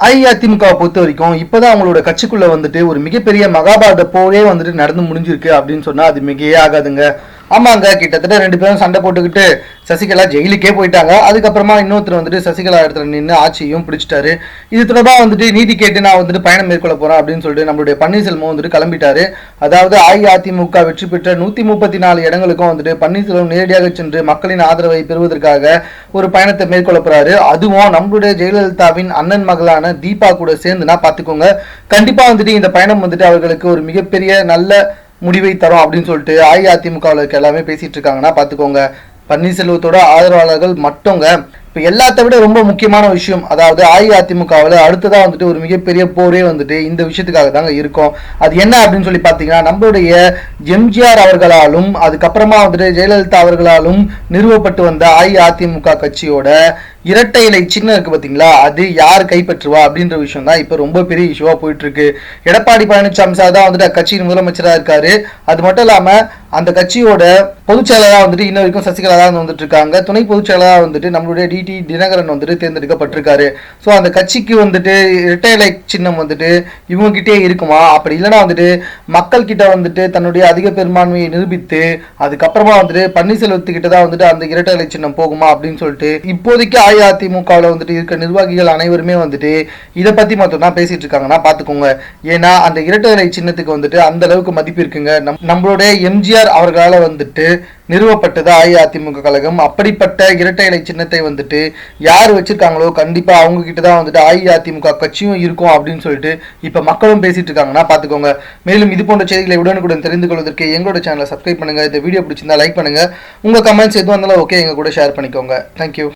அஇஅதிமுகவை பொறுத்த வரைக்கும் இப்பதான் அவங்களோட கட்சிக்குள்ள வந்துட்டு ஒரு மிகப்பெரிய மகாபாரத போரே வந்துட்டு நடந்து முடிஞ்சிருக்கு அப்படின்னு சொன்னா அது மிகையே ஆகாதுங்க. ஆமாங்க கிட்டத்தட்ட ரெண்டு பேரும் சண்டை போட்டுக்கிட்டு சசிகலா ஜெயிலுக்கே போயிட்டாங்க. அதுக்கப்புறமா இன்னொருத்தர் வந்துட்டு சசிகலா இடத்துல நின்று ஆட்சியும் பிடிச்சிட்டாரு. இது தொடர்பாக வந்துட்டு நீதி கேட்டு நான் வந்துட்டு பயணம் மேற்கொள்ள போறேன் அப்படின்னு சொல்லிட்டு நம்மளுடைய பன்னீர்செல்வம் வந்துட்டு கிளம்பிட்டாரு. அதாவது அஇஅதிமுக வெற்றி பெற்ற நூத்தி முப்பத்தி நாலு இடங்களுக்கும் வந்துட்டு பன்னீர்செல்வம் நேரடியாக சென்று மக்களின் ஆதரவை பெறுவதற்காக ஒரு பயணத்தை மேற்கொள்ள போறாரு. அதுவும் நம்மளுடைய ஜெயலலிதாவின் அண்ணன் மகளான தீபா கூட சேர்ந்துனா பார்த்துக்கோங்க. கண்டிப்பா வந்துட்டு இந்த பயணம் வந்துட்டு அவர்களுக்கு ஒரு மிகப்பெரிய நல்ல முடிவை தரும் அப்படின்னு சொல்லிட்டு அஇஅதிமுகவில் இருக்க எல்லாமே பேசிகிட்டு இருக்காங்கன்னா பார்த்துக்கோங்க பன்னீர்செல்வத்தோட ஆதரவாளர்கள் மட்டுங்க இப்போ எல்லாத்த விட ரொம்ப முக்கியமான விஷயம் அதாவது அஇஅதிமுகவில் அடுத்ததாக வந்துட்டு ஒரு மிகப்பெரிய போரே வந்துட்டு இந்த விஷயத்துக்காக தாங்க இருக்கும். அது என்ன அப்படின்னு சொல்லி பார்த்தீங்கன்னா நம்மளுடைய எம்ஜிஆர் அவர்களாலும் அதுக்கப்புறமா வந்துட்டு ஜெயலலிதா அவர்களாலும் நிறுவப்பட்டு வந்த அஇஅதிமுக கட்சியோட இரட்டை இலை சின்னம் இருக்கு பார்த்தீங்களா அது யார் கைப்பற்றுவா அப்படின்ற விஷயம் தான் இப்போ ரொம்ப பெரிய இஷ்யூவாக போயிட்டு இருக்கு எடப்பாடி பழனிசாமி சார் தான் வந்துட்டு அக்கட்சியின் முதலமைச்சராக இருக்காரு. அது மட்டும் இல்லாமல் அந்த கட்சியோட பொதுச்செயலராக வந்துட்டு இன்ன வரைக்கும் சசிகலா தான் வந்துட்டு இருக்காங்க. துணை பொதுச்செயலராக வந்துட்டு நம்மளுடைய டிடி தினகரன் வந்துட்டு தேர்ந்தெடுக்கப்பட்டிருக்காரு. ஸோ அந்த கட்சிக்கு வந்துட்டு இரட்டை இலை சின்னம் வந்துட்டு இவங்ககிட்டே இருக்குமா? அப்படி இல்லைன்னா வந்துட்டு மக்கள் கிட்ட வந்துட்டு தன்னுடைய அதிக பெரும்பான்மையை நிரூபித்து அதுக்கப்புறமா வந்துட்டு பன்னீர்செல்வத்துக்கிட்ட தான் வந்துட்டு அந்த இரட்டை இலை சின்னம் போகுமா அப்படின்னு சொல்லிட்டு இப்போதைக்கு அஇஅதிமுகவில் வந்துட்டு இருக்க நிர்வாகிகள் அனைவருமே வந்துட்டு இதை பத்தி மட்டும் தான் பேசிட்டு இருக்காங்கன்னா பாத்துக்கோங்க. ஏன்னா அந்த இரட்டை இலை சின்னத்துக்கு வந்துட்டு அந்த அளவுக்கு மதிப்பு இருக்குங்க. நம் நம்மளுடைய எம்ஜிஆர் அவர்களால் வந்துட்டு நிறுவப்பட்டது அஇஅதிமுக கழகம். அப்படிப்பட்ட இரட்டை இலை சின்னத்தை வந்துட்டு யார் வச்சிருக்காங்களோ கண்டிப்பா அவங்க தான் வந்துட்டு அஇஅதிமுக கட்சியும் இருக்கும் அப்படின்னு சொல்லிட்டு இப்ப மக்களும் பேசிட்டு இருக்காங்கன்னா பாத்துக்கோங்க. மேலும் இது போன்ற செய்திகளை உடனுக்குடன் தெரிந்து கொள்வதற்கு எங்களோட சேனலை சப்ஸ்கிரைப் பண்ணுங்க. இந்த வீடியோ பிடிச்சிருந்தா லைக் பண்ணுங்க. உங்க கமெண்ட்ஸ் எதுவும் இருந்தாலும் ஓகே எங்க கூட ஷேர் பண்ணிக்கோங்க. தேங்க்யூ